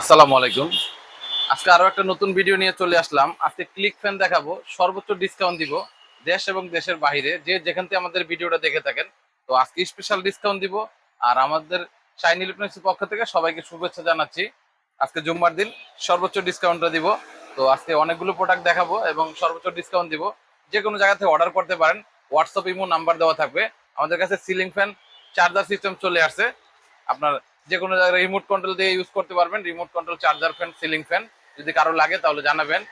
আসসালামু আলাইকুম। আজকে আরও একটা নতুন ভিডিও নিয়ে চলে আসলাম। আজকে ক্লিক ফ্যান দেখাবো, সর্বোচ্চ ডিসকাউন্ট দিব দেশ এবং দেশের বাইরে যে যেখান থেকে আমাদের ভিডিওটা দেখে থাকেন, তো আজকে স্পেশাল ডিসকাউন্ট দিব। আর আমাদের শাইন ইলেকট্রনিক্সের পক্ষ থেকে সবাইকে শুভেচ্ছা জানাচ্ছি। আজকে জুম্মার দিন, সর্বোচ্চ ডিসকাউন্টটা দিব। তো আজকে অনেকগুলো প্রোডাক্ট দেখাবো এবং সর্বোচ্চ ডিসকাউন্ট দিব। যে কোনো জায়গা থেকে অর্ডার করতে পারেন হোয়াটসঅ্যাপ ইমো নাম্বার দেওয়া থাকবে। আমাদের কাছে সিলিং ফ্যান চার্জার সিস্টেম চলে আসছে। আপনার যে কোনো জায়গায় রিমোট কন্ট্রোল দিয়ে ইউজ করতে পারবেন। Remote control charger fan ceiling fan যদি কারও লাগে তাহলে জানাবেন।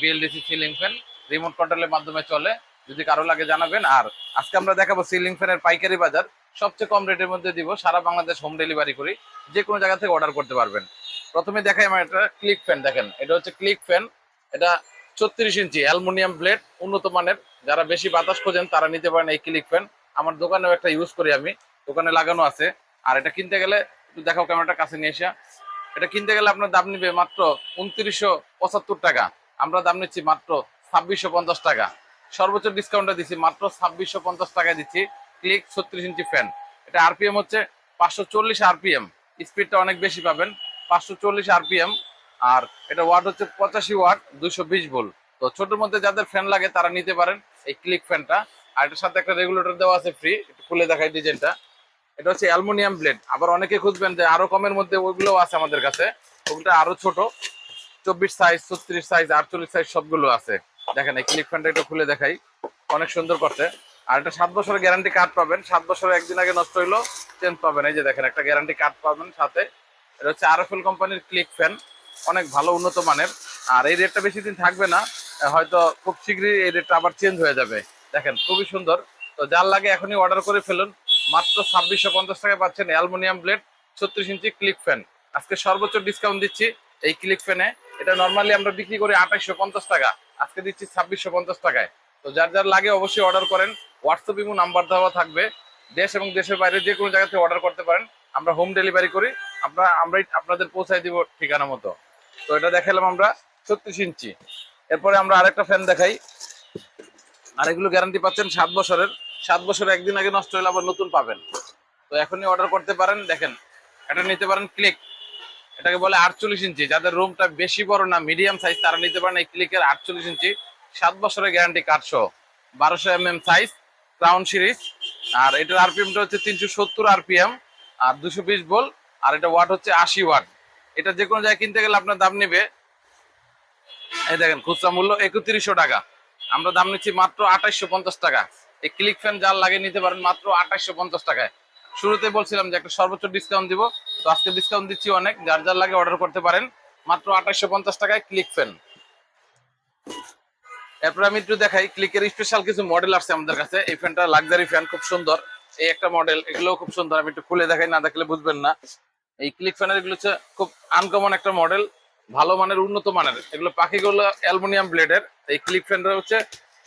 বিএলডিসি সিলিং ফ্যান রিমোট কন্ট্রোলের মাধ্যমে চলে। যদি কারও লাগে জানাবেন। আর আজকে আমরা দেখাবো সিলিং ফ্যানের পাইকারি বাজার। সবচেয়ে কম রেটের মধ্যে দিব, সারা বাংলাদেশ হোম ডেলিভারি করি। যে কোনো জায়গা থেকে অর্ডার করতে পারবেন। প্রথমে দেখাই আমার একটা ক্লিক ফ্যান দেখেন। এটা হচ্ছে ক্লিক ফ্যান এটা ছত্রিশ ইঞ্চি অ্যালুমিনিয়াম ব্লেড উন্নত মানের। যারা বেশি বাতাস খোঁজেন, তারা নিতে পারেন এই ক্লিক ফ্যান আমার দোকানেও একটা ইউজ করি আমি। দোকানে লাগানো আছে। আর এটা কিনতে গেলে দেখাও ক্যামেরাটা কাছে নিয়ে এসে। এটা কিনতে গেলে আপনার দাম নিবে মাত্র উনত্রিশশো পঁচাত্তর টাকা। আমরা দাম নিচ্ছি মাত্র ছাব্বিশশো পঞ্চাশ টাকা। সর্বোচ্চ ডিসকাউন্টটা দিচ্ছি মাত্র ছাব্বিশশো পঞ্চাশ টাকা দিচ্ছি। ক্লিক ছত্রিশ ইঞ্চি ফ্যান এটা আরপিএম হচ্ছে পাঁচশো চল্লিশ আরপিএম স্পিডটা অনেক বেশি পাবেন, পাঁচশো চল্লিশ আরপিএম আর এটা ওয়াট হচ্ছে পঁচাশি ওয়াট দুশো বিশ ভোল্ট। তো ছোটোর মধ্যে যাদের ফ্যান লাগে তারা নিতে পারেন এই ক্লিক ফ্যানটা আর এটার সাথে একটা রেগুলেটর দেওয়া আছে ফ্রি একটু খুলে দেখাই ডিজাইনটা এটা হচ্ছে অ্যালুমিনিয়াম ব্লেড। আবার অনেকে খুঁজবেন যে আরও কমের মধ্যে ওইগুলোও আছে আমাদের কাছে। ওগুলো আরও ছোট। চব্বিশ সাইজ ছত্রিশ সাইজ আটচল্লিশ সাইজ সবগুলো আছে। দেখেন, এই ক্লিক ফ্যানটা একটু খুলে দেখাই। অনেক সুন্দর করছে। আর এটা সাত বছরের গ্যারান্টি কার্ড পাবেন। সাত বছরের একদিন আগে নষ্ট হইল চেঞ্জ পাবেন। এই যে দেখেন, একটা গ্যারান্টি কার্ড পাবেন সাথে। এটা হচ্ছে আরএফএল কোম্পানির ক্লিক ফ্যান অনেক ভালো, উন্নত মানের। আর এই রেটটা বেশি দিন থাকবে না। হয়তো খুব শীঘ্রই এই রেটটা আবার চেঞ্জ হয়ে যাবে। দেখেন, খুবই সুন্দর। তো যার লাগে এখনই অর্ডার করে ফেলুন। মাত্র ছাব্বিশশো পঞ্চাশ টাকায় পাচ্ছেন অ্যালুমিনিয়াম ব্লেড, ছত্রিশ ইঞ্চি ক্লিক ফ্যান। আজকে সর্বোচ্চ ডিসকাউন্ট দিচ্ছি এই ক্লিক ফ্যানে। এটা নর্মালি আমরা বিক্রি করি আঠাইশশো পঞ্চাশ টাকা, আজকে দিচ্ছি ছাব্বিশশো পঞ্চাশ টাকায়। তো যার যার লাগে অবশ্যই অর্ডার করেন। হোয়াটসঅ্যাপ ইমো নাম্বার দেওয়া থাকবে। দেশ এবং দেশের বাইরে যে কোনো জায়গা থেকে অর্ডার করতে পারেন। আমরা হোম ডেলিভারি করি। আমরা, আমরাই আপনাদের পৌঁছায় দিব ঠিকানা মতো। তো এটা দেখালাম আমরা ছত্রিশ ইঞ্চি। এরপরে আমরা আরেকটা ফ্যান দেখাই। আর এগুলো গ্যারান্টি পাচ্ছেন সাত বছরের। সাত বছর একদিন আগে নষ্ট হলে আবার নতুন পাবেন। তো এখনই অর্ডার করতে পারেন, দেখেন, এটা নিতে পারেন ক্লিক এটাকে বলে আটচল্লিশ ইঞ্চি। যাদের রুমটা বেশি বড় না মিডিয়াম সাইজ তারা নিতে পারেন এই ক্লিকের আটচল্লিশ ইঞ্চি। সাত বছরের গ্যারান্টি সহ। বারোশো M M size crown series আর এটার আরপিএমটা হচ্ছে তিনশো সত্তর আরপিএম আর দুশো বিশ বল আর এটা ওয়াট হচ্ছে আশি ওয়াট এটা যে কোনো জায়গায় কিনতে গেলে আপনার দাম নেবে। এই দেখেন, খুচরা মূল্য একত্রিশশো টাকা। আমরা দাম নিচ্ছি মাত্র আঠাইশশো পঞ্চাশ টাকা। এই ক্লিক ফ্যান যার লাগে নিতে পারেন মাত্র আঠাইশশো পঞ্চাশ টাকায়। শুরুতে বলছিলাম যে একটা সর্বোচ্চ ডিসকাউন্ট দিব। তো আজকে ডিসকাউন্ট দিচ্ছি অনেক। যার যার লাগে অর্ডার করতে পারেন। মাত্র আঠাইশশো পঞ্চাশ টাকায় ক্লিক ফ্যান এরপর আমি একটু দেখাই ক্লিকের স্পেশাল কিছু মডেল আসছে আমাদের কাছে। এই ফ্যানটা লাক্সারি ফ্যান খুব সুন্দর। এই একটা মডেল এগুলোও খুব সুন্দর। আমি একটু খুলে দেখাই, না দেখলে বুঝবেন না। এই ক্লিক ফ্যানের এগুলো হচ্ছে খুব আনকমন একটা মডেল ভালো মানের, উন্নত মানের। এগুলো পাখিগুলো অ্যালুমিনিয়াম ব্লেডের এই ক্লিক ফ্যানটা হচ্ছে,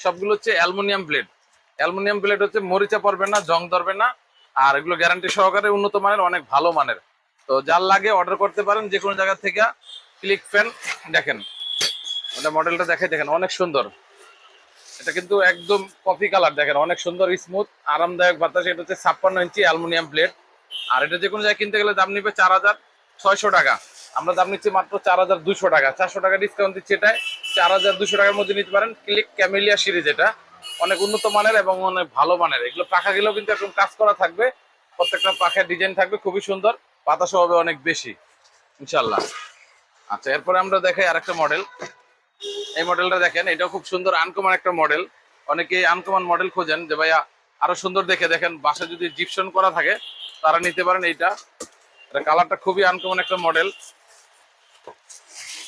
সবগুলো হচ্ছে অ্যালুমিনিয়াম ব্লেড অ্যালুমিনিয়াম প্লেট হচ্ছে মরিচা পড়বে না, জং ধরবে না। আর এগুলো গ্যারান্টি সহকারে উন্নত মানের, অনেক ভালো মানের। তো যার লাগে অর্ডার করতে পারেন যে কোনো জায়গা থেকে। ক্লিক ফ্যান দেখেন। ওটা মডেলটা দেখে দেখেন, অনেক সুন্দর। এটা কিন্তু একদম কফি কালার দেখেন, অনেক সুন্দর স্মুথ আরামদায়ক বাতাস। এটা হচ্ছে ছাপ্পান্ন ইঞ্চি অ্যালুমিনিয়াম প্লেট। আর এটা যে কোনো জায়গায় কিনতে গেলে দাম নিবে চার হাজার ছয়শো টাকা। আমরা দাম নিচ্ছি মাত্র চার হাজার দুশো টাকা। চারশো টাকা ডিসকাউন্ট দিচ্ছি এটাই চার হাজার দুশো টাকার মধ্যে নিতে পারেন। ক্লিক ক্যামেলিয়া সিরিজ এটা। অনেক উন্নত মানের এবং অনেক ভালো মানের। এগুলো পাখা গেলেও কিন্তু এরকম কাজ করা থাকবে। প্রত্যেকটা পাখার ডিজাইন থাকবে, খুবই সুন্দর। বাতাসও হবে অনেক বেশি ইনশাল্লাহ আচ্ছা এরপরে আমরা দেখাই আরেকটা মডেল এই মডেলটা দেখেন, এটাও খুব সুন্দর আনকমন একটা মডেল অনেকে আনকমন মডেল খোঁজেন যে, ভাইয়া, আরও সুন্দর দেখে দেখেন বাসা যদি জিপসন করা থাকে, তারা নিতে পারেন এইটা। এটা কালারটা খুবই আনকমন একটা মডেল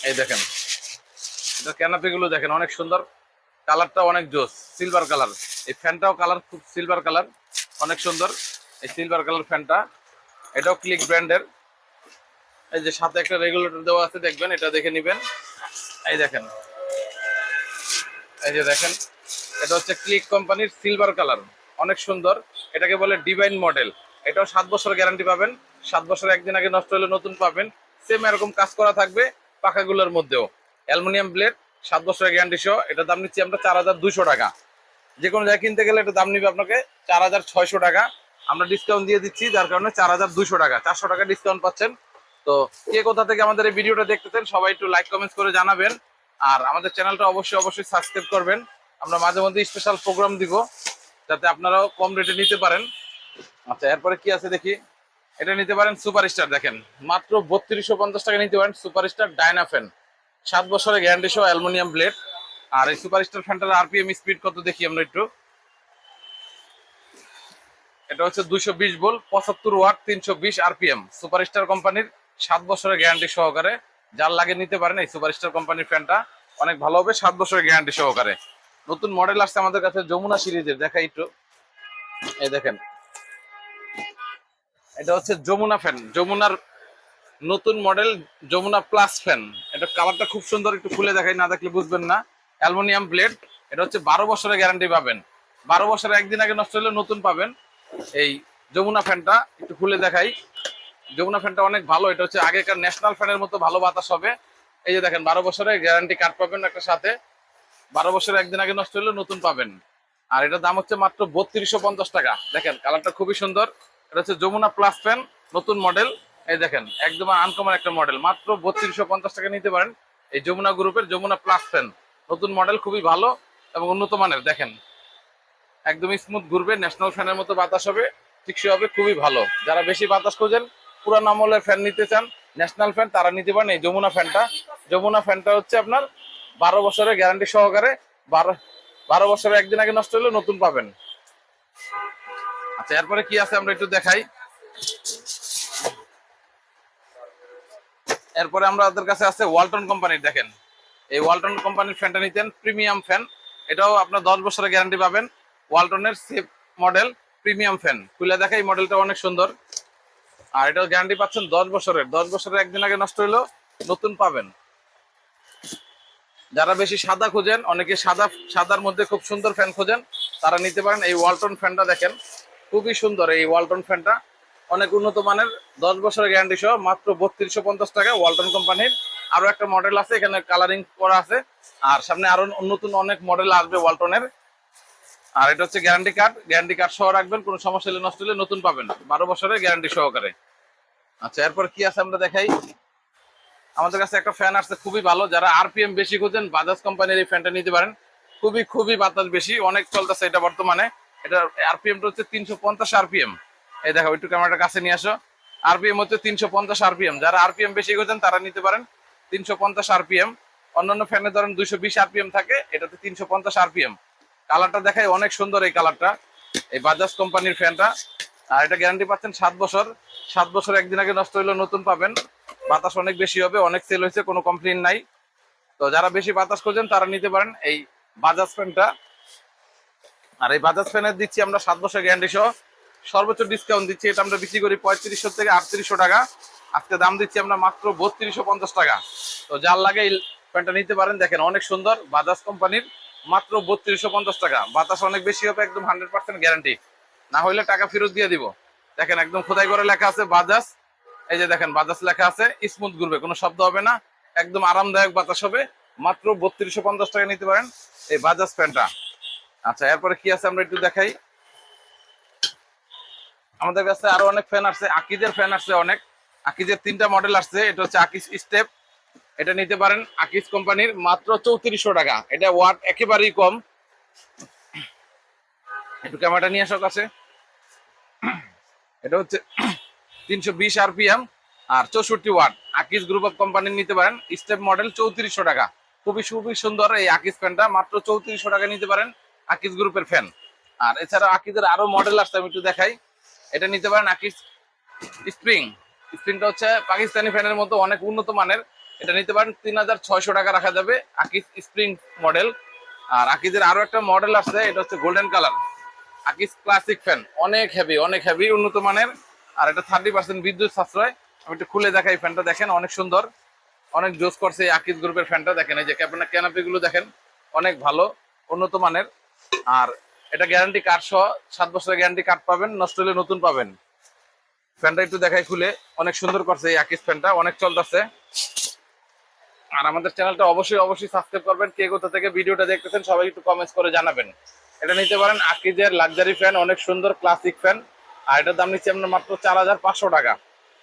এই দেখেন, এটা ক্যানাপি গুলো দেখেন, অনেক সুন্দর। কালারটা অনেক জোস। সিলভার কালার এই ফ্যানটাও কালার খুব সিলভার কালার অনেক সুন্দর। এই সিলভার কালার ফ্যানটা এটাও ক্লিক ব্র্যান্ডের এই যে সাথে একটা রেগুলেটর দেওয়া আছে, দেখবেন, এটা দেখে নেবেন। এই দেখেন। এই যে দেখেন, এটা হচ্ছে ক্লিক কোম্পানির সিলভার কালার অনেক সুন্দর, এটাকে বলে ডিভাইন মডেল এটাও সাত বছর গ্যারান্টি পাবেন। সাত বছর একদিন আগে নষ্ট হলে নতুন পাবেন। সেম এরকম কাজ করা থাকবে পাখাগুলোর মধ্যেও। অ্যালুমিনিয়াম ব্লেড সাত বছরের গ্যারান্টি সহ এটা দাম নিচ্ছি আমরা চার হাজার টাকা। যে কোনো জায়গায় কিনতে গেলে এটা দাম নিবে আপনাকে চার হাজার ছয়শো টাকা। আমরা ডিসকাউন্ট দিয়ে দিচ্ছি, যার কারণে চার হাজার দুশো টাকা, চারশো টাকা ডিসকাউন্ট পাচ্ছেন। তো কে কোথা থেকে আমাদের এই ভিডিওটা দেখতেছেন, সবাই একটু লাইক কমেন্টস করে জানাবেন। আর আমাদের চ্যানেলটা অবশ্যই অবশ্যই সাবস্ক্রাইব করবেন। আমরা মাঝে মধ্যে স্পেশাল প্রোগ্রাম দিব, যাতে আপনারাও কম রেটে নিতে পারেন। আচ্ছা এরপরে কি আছে দেখি? এটা নিতে পারেন সুপার স্টার দেখেন। মাত্র বত্রিশশো পঞ্চাশ টাকা নিতে পারেন সুপার স্টার ডায়না ফ্যান সাত বছরের গ্যারান্টি সহ অ্যালুমিনিয়াম ব্লেড। আর এই সুপার স্টার ফ্যানটার আরপিএম স্পিড কত দেখি আমরা একটু? এটা হচ্ছে দুইশো বিশ বোল পঁচাত্তর ওয়াট, তিনশো বিশ আরপিএম সুপার স্টার কোম্পানির সাত বছরের গ্যারান্টি সহকারে, যার লাগে নিতে পারেন এই সুপার স্টার কোম্পানির ফ্যানটা, অনেক ভালো হবে সাত বছরের গ্যারান্টি সহকারে। নতুন মডেল আসছে আমাদের কাছে যমুনা সিরিজের দেখা একটু। এই দেখেন। এটা হচ্ছে যমুনা ফ্যান, যমুনার নতুন মডেল যমুনা প্লাস ফ্যান। এটা কালারটা খুব সুন্দর, একটু খুলে দেখাই, না দেখলে বুঝবেন না। অ্যালুমিনিয়াম ব্লেড, এটা হচ্ছে বারো বছরের গ্যারান্টি পাবেন। বারো বছর একদিন আগে নষ্ট হলে নতুন পাবেন। এই যমুনা ফ্যানটা একটু খুলে দেখাই। যমুনা ফ্যানটা অনেক ভালো, এটা হচ্ছে আগেকার ন্যাশনাল ফ্যানের মতো ভালো বাতাস হবে। এই যে দেখেন, বারো বছরের গ্যারান্টি কার্ড পাবেন একটা সাথে। বারো বছর একদিন আগে নষ্ট হলে নতুন পাবেন। আর এটার দাম হচ্ছে মাত্র বত্রিশশো পঞ্চাশ টাকা। দেখেন কালারটা খুবই সুন্দর। এটা হচ্ছে যমুনা প্লাস ফ্যান নতুন মডেল এই দেখেন, একদম আনকমন একটা মডেল মাত্র বত্রিশশো পঞ্চাশ টাকা নিতে পারেন এই যমুনা গ্রুপের যমুনা প্লাস ফ্যান নতুন মডেল খুবই ভালো এবং উন্নত মানের, দেখেন। একদমই স্মুথ ঘুরবে ন্যাশনাল ফ্যানের মতো বাতাস হবে টিকসই হবে, খুবই ভালো। যারা বেশি বাতাস খোঁজেন, পুরান আমলের ফ্যান নিতে চান ন্যাশনাল ফ্যান তারা নিতে পারেন এই যমুনা ফ্যানটা যমুনা ফ্যানটা হচ্ছে আপনার বারো বছরের গ্যারান্টি সহকারে বারো বারো বছরের একদিন আগে নষ্ট হলে নতুন পাবেন। আচ্ছা এরপরে কি আছে আমরা একটু দেখাই। এরপরে আমরা আমাদের কাছে আছে ওয়ালটন কোম্পানির, দেখেন। এই ওয়ালটন কোম্পানির ফ্যানটা নিতেন প্রিমিয়াম ফ্যান এটাও আপনার দশ বছরের গ্যারান্টি পাবেন। ওয়ালটনের সেফ মডেল প্রিমিয়াম ফ্যান খুলে দেখা এই মডেলটা অনেক সুন্দর। আর এটাও গ্যারান্টি পাচ্ছেন দশ বছরের। দশ বছরের একদিন আগে নষ্ট হলেও নতুন পাবেন। যারা বেশি সাদা খোঁজেন, অনেকে সাদা, সাদার মধ্যে খুব সুন্দর ফ্যান খোঁজেন, তারা নিতে পারেন। এই ওয়ালটন ফ্যানটা দেখেন, খুবই সুন্দর এই ওয়ালটন ফ্যানটা অনেক উন্নত মানের, দশ বছরের গ্যারান্টি সহ মাত্র বত্রিশশো পঞ্চাশ টাকা ওয়ালটন কোম্পানির আরও একটা মডেল আছে, এখানে কালারিং করা আছে। আর সামনে আরও নতুন অনেক মডেল আসবে ওয়ালটনের আর এটা হচ্ছে গ্যারান্টি কার্ড গ্যারান্টি কার্ড সহ রাখবেন, কোনো সমস্যা হলে, নষ্ট হলে নতুন পাবেন। বারো বছরের গ্যারান্টি সহকারে। আচ্ছা এরপর কি আছে আমরা দেখাই? আমাদের কাছে একটা ফ্যান আসছে, খুবই ভালো। যারা আরপিএম বেশি খোঁজেন বাজাজ কোম্পানির এই ফ্যানটা নিতে পারেন। খুবই খুবই বাতাস বেশি, অনেক চলতেছে এটা বর্তমানে। এটা আরপিএমটা হচ্ছে তিনশো পঞ্চাশ আরপিএম এই দেখো, একটু ক্যামেরাটা কাছে নিয়ে আসো। আরপিএম হচ্ছে তিনশো পঞ্চাশ আরপিএম যারা আরপিএম বেশি খোঁজেন, তারা নিতে পারেন। তিনশো পঞ্চাশ আরপিএম। অন্যান্য ফ্যানে ধরেন দুইশো বিশ আরপিএম থাকে, এটাতে তিনশো পঞ্চাশ আরপিএম। কালারটা দেখায় অনেক সুন্দর এই কালারটা। এই বাজাজ কোম্পানির ফ্যানটা। আর এটা গ্যারান্টি পাচ্ছেন সাত বছর। সাত বছর একদিন আগে নষ্ট হইলেও নতুন পাবেন। বাতাস অনেক বেশি হবে, অনেক সেল হয়েছে, কোনো কমপ্লেন নাই। তো যারা বেশি বাতাস খোঁজেন, তারা নিতে পারেন এই বাজাজ ফ্যানটা। আর এই বাজাজ ফ্যানের দিচ্ছি আমরা সাত বছর গ্যারান্টি সহ। সর্বোচ্চ ডিসকাউন্ট দিচ্ছি, এটা আমরা বিক্রি করি পঁয়ত্রিশশো থেকে আটত্রিশশো টাকা। আজকে দাম দিচ্ছি আমরা মাত্র বত্রিশশো পঞ্চাশ টাকা। তো যার লাগে এই ফ্যানটা নিতে পারেন। দেখেন, অনেক সুন্দর বাজাজ কোম্পানির, মাত্র বত্রিশশো পঞ্চাশ টাকা। বাতাস অনেক বেশি হবে, একদম হান্ড্রেড পার্সেন্ট গ্যারান্টি। না হইলে টাকা ফেরত দিয়ে দিব। দেখেন, একদম খোদাই করে লেখা আছে বাজাজ। এই যে দেখেন, বাজাজ লেখা আছে, স্মুথ ঘুরবে, কোনো শব্দ হবে না। একদম আরামদায়ক বাতাস হবে। মাত্র বত্রিশশো পঞ্চাশ টাকা নিতে পারেন এই বাজাজ ফ্যানটা আচ্ছা এরপরে কি আছে আমরা একটু দেখাই। আমাদের কাছে আরও অনেক ফ্যান আসছে আকিজের ফ্যান আসছে অনেক। আকিজের তিনটা মডেল আসছে, এটা হচ্ছে আকিজ স্টেপ। এটা নিতে পারেন আকিজ কোম্পানির মাত্র চৌত্রিশশো টাকা। এটা ওয়াট একেবারেই কম। একটু ক্যামেরাটা নিয়ে আসো কাছে এটা হচ্ছে তিনশো বিশ আরপিএম আর চৌষট্টি ওয়াট। আকিজ গ্রুপ অফ কোম্পানির নিতে পারেন। স্টেপ মডেল চৌত্রিশশো টাকা। খুবই খুবই সুন্দর এই আকিজ ফ্যানটা। মাত্র চৌত্রিশশো টাকা নিতে পারেন আকিজ গ্রুপের ফ্যান। আর এছাড়া আকিজের আরও মডেল আসছে আমি একটু দেখাই। এটা নিতে পারেন আকিজ স্প্রিং। স্প্রিংটা হচ্ছে পাকিস্তানি ফ্যানের মতো অনেক উন্নত মানের। এটা নিতে পারেন তিন হাজার ছয়শো টাকা রাখা যাবে আকিজ স্প্রিং মডেল। আর আকিজের আরও একটা মডেল আছে, এটা হচ্ছে golden colour Akij classic fan অনেক হেভি অনেক হেভি উন্নত মানের। আর এটা থার্টি পার্সেন্ট বিদ্যুৎ সাশ্রয়। আমি একটু খুলে দেখাই ফ্যানটা দেখেন অনেক সুন্দর। অনেক জোস করছে এই আকিজ গ্রুপের ফ্যানটা দেখেন এই যে ক্যাপনা ক্যানাপি গুলো দেখেন, অনেক ভালো, উন্নত মানের। আর এটা গ্যারান্টি কার্ড সহ সাত বছরের গ্যারান্টি কার্ড পাবেন, নষ্ট হলে নতুন পাবেন। ফ্যানটা একটু দেখাই খুলে, অনেক সুন্দর করছে এই আকিজ ফ্যানটা অনেক চলতেছে। আর আমাদের চ্যানেলটা অবশ্যই অবশ্যই সাবস্ক্রাইব করবেন। কে কোথা থেকে ভিডিওটা দেখতেছেন সবাই একটু কমেন্টস করে জানাবেন। এটা নিতে পারেন আকিজের লাক্সারি ফ্যান অনেক সুন্দর ক্লাসিক ফ্যান আর এটার দাম নিচ্ছি আমরা মাত্র চার হাজার পাঁচশো টাকা।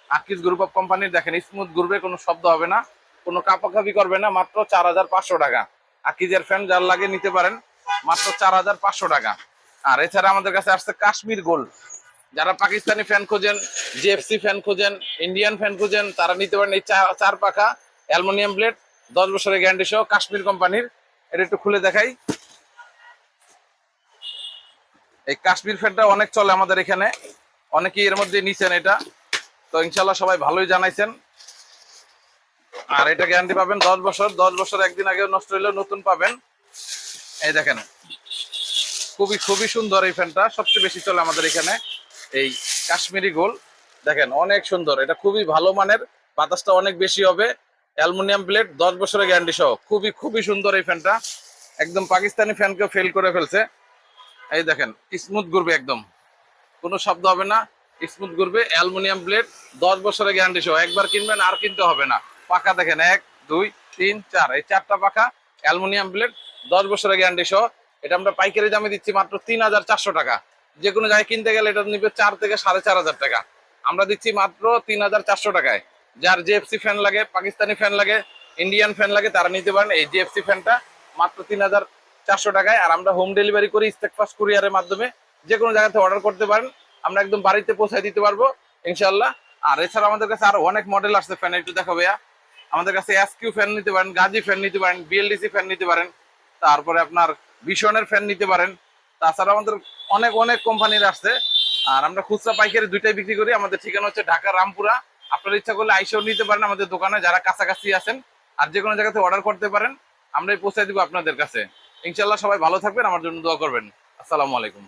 আকিজ গ্রুপ অফ কোম্পানির দেখেন স্মুথ ঘুরবে কোনো শব্দ হবে না। কোনো কাপাকাপি করবে না, মাত্র চার হাজার পাঁচশো টাকা। আকিজের ফ্যান যার লাগে নিতে পারেন, মাত্র চার হাজার পাঁচশো টাকা। আর এছাড়া আমাদের কাছে আসছে কাশ্মীর গোল্ড। যারা পাকিস্তানি ফ্যান খোঁজেন জিএফসি ফ্যান খোঁজেন ইন্ডিয়ান ফ্যান খোঁজেন, তারা নিতে পারেন এই চার পাখা। অ্যালুমিনিয়াম প্লেট দশ বছরের গ্যারান্টি সহ কাশ্মীর কোম্পানির। এটা একটু খুলে দেখাই। এই কাশ্মীর ফ্যানটা অনেক চলে আমাদের এখানে। অনেকেই এর মধ্যে নিছেন এটা। তো ইনশাল্লাহ সবাই ভালোই জানাইছেন। আর এটা গ্যারান্টি পাবেন দশ বছর। দশ বছর একদিন আগে নষ্ট হইলেও নতুন পাবেন। এই দেখেন। খুবই খুবই সুন্দর এই ফ্যানটা। সবচেয়ে বেশি চলে আমাদের এখানে এই কাশ্মীরি গোল। দেখেন, অনেক সুন্দর। এটা খুবই ভালো মানের। বাতাসটা অনেক বেশি হবে। অ্যালুমিনিয়াম প্লেট, দশ বছরের গ্যারান্টি সহ। খুবই খুবই সুন্দর এই ফ্যানটা। একদম পাকিস্তানি ফ্যানকেও ফেল করে ফেলছে। এই দেখেন, স্মুথ ঘুরবে একদম। কোনো শব্দ হবে না, স্মুথ ঘুরবে, অ্যালুমিনিয়াম প্লেট, দশ বছরের গ্যারান্টি সহ। একবার কিনবেন আর কিনতে হবে না। পাখা দেখেন, এক, দুই, তিন, চার। এই চারটা পাখা, অ্যালুমিনিয়াম প্লেট, দশ বছরের গ্যারান্টি সহ। এটা আমরা পাইকারি দামে দিচ্ছি মাত্র তিন হাজার চারশো টাকা। যে কোনো জায়গায় কিনতে গেলে এটা নিবে চার থেকে সাড়ে চার হাজার টাকা। আমরা দিচ্ছি মাত্র তিন হাজার চারশো টাকায়। যার জিএফসি ফ্যান লাগে পাকিস্তানি ফ্যান লাগে ইন্ডিয়ান ফ্যান লাগে, তারা নিতে পারেন এই জিএফসি ফ্যানটা মাত্র তিন হাজার চারশো টাকায়। আর আমরা হোম ডেলিভারি করি স্টেকফাস্ট কুরিয়ারের মাধ্যমে। যে কোনো জায়গাতে অর্ডার করতে পারেন। আমরা একদম বাড়িতে পৌঁছায় দিতে পারব ইনশাল্লাহ আর এছাড়া আমাদের কাছে আরও অনেক মডেল আসছে ফ্যান একটু দেখো ভাইয়া। আমাদের কাছে এসকিউ ফ্যান নিতে পারেন গাজি ফ্যান নিতে পারেন বিএলডিসি ফ্যান নিতে পারেন। তারপরে আপনার ভীষণের ফ্যান নিতে পারেন। তাছাড়া আমাদের অনেক অনেক কোম্পানির আসছে। আর আমরা খুচরা পাইকারি দুইটাই বিক্রি করি। আমাদের ঠিকানা হচ্ছে ঢাকা রামপুরা আপনার ইচ্ছা করলে আইসেও নিতে পারেন আমাদের দোকানে, যারা কাছাকাছি আছেন। আর যে কোনো জায়গাতে অর্ডার করতে পারেন, আমরাই পৌঁছে দিব আপনাদের কাছে। ইনশাল্লাহ সবাই ভালো থাকবেন, আমার জন্য দোয়া করবেন। আসসালামু আলাইকুম।